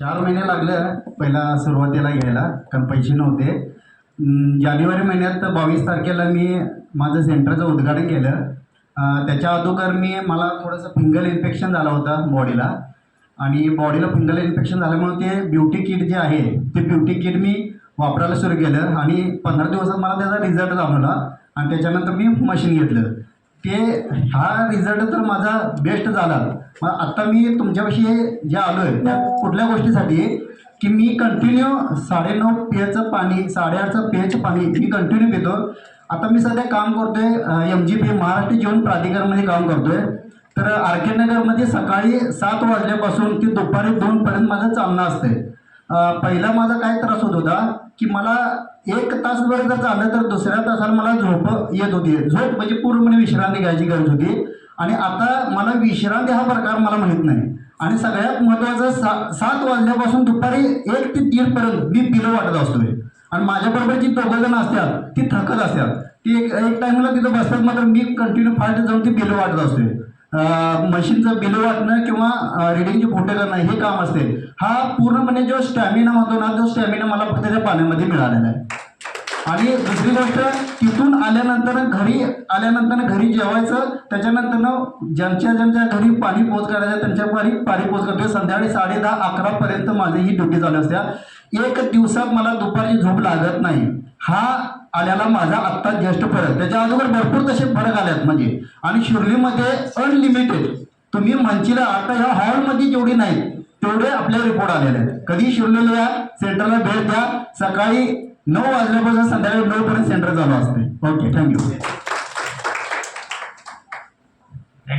चार महिने लागलं पहिला सुरुवातीला घ्यायला कारण पैसे नव्हते. जानेवारी महिन्यात बावीस तारखेला मी माझं सेंटरचं उद्घाटन केलं. त्याच्या अगोदर मी मला थोडंसं फिंगल इन्फेक्शन झालं होतं बॉडीला. आणि बॉडीला फिंगल इन्फेक्शन झाल्यामुळे ते ब्युटी किट जे आहे ते ब्युटी किट मी वापरायला सुरू केलं. आणि पंधरा दिवसात मला त्याचा रिझल्ट जाणवला. आणि त्याच्यानंतर मी मशीन घेतलं. ते हा रिझल्ट तर माझा बेस्ट झाला. मग आत्ता मी तुमच्यापाशी जे आलो आहे त्या कुठल्या गोष्टीसाठी? की मी कंटिन्यू साडेनऊ पेचं पाणी साडेआठचं पेचं पाणी मी कंटिन्यू पितो. आता मी सध्या काम करतोय M G P Maharashtra Jeevan प्राधिकरणमध्ये काम करतोय. तर आर के नगरमध्ये सकाळी सात वाजल्यापासून ते दुपारी दोनपर्यंत माझं चालणं असते पहिला माझा काय त्रास होत होता की मला एक तासभर जर झालं तर दुसऱ्या तासाला मला झोप येत होती. झोप म्हणजे पूर्णपणे म्हणजे विश्रांती घ्यायची गरज होती. आणि आता मला विश्रांती हा प्रकार मला माहीत नाही. आणि सगळ्यात महत्त्वाचं सा सात वाजल्यापासून दुपारी एक ते दीडपर्यंत मी पिलं वाटत असतोय. आणि माझ्याबरोबर जी दोघं जण असतात ती थकत असतात. ती एक एक टाईमला तिथं बसतात मात्र मी कंटिन्यू फास्ट जाऊन ती बिलं वाटत असतोय. मशीनचं बिल वाटणं किंवा रिडिंगची फोटो करणं हे काम असते हा पूर्णपणे जो स्टॅमिना म्हणतो ना तो स्टॅमिना मला फक्त त्या पाण्यामध्ये मिळालेला आहे. आणि दुसरी गोष्ट तिथून आल्यानंतर घरी आल्यानंतर घरी जेवायचं त्याच्यानंतर ज्यांच्या ज्यांच्या घरी पाणी पोच करायचं त्यांच्या घरी पाणी पोच करतोय. संध्याकाळी साडे दहा अकरापर्यंत माझी ही ड्युटी चालू असत्या एक दिवसात मला दुपारची झोप लागत नाही. हा आल्याला माझा आत्ता ज्येष्ठ फरक. त्याच्या अगोदर भरपूर तसे फरक आल्यात म्हणजे. आणि शिर्लीमध्ये अनलिमिटेड तुम्ही म्हणशील आता ह्या हॉलमध्ये जेवढी नाही तेवढे आपले रिपोर्ट आलेले आहेत. कधी शिर्लीला या सेंटरला भेट द्या. सकाळी नऊ वाजल्यापासून संध्याकाळी नऊ पर्यंत सेंटर चालू असते ओके थँक्यू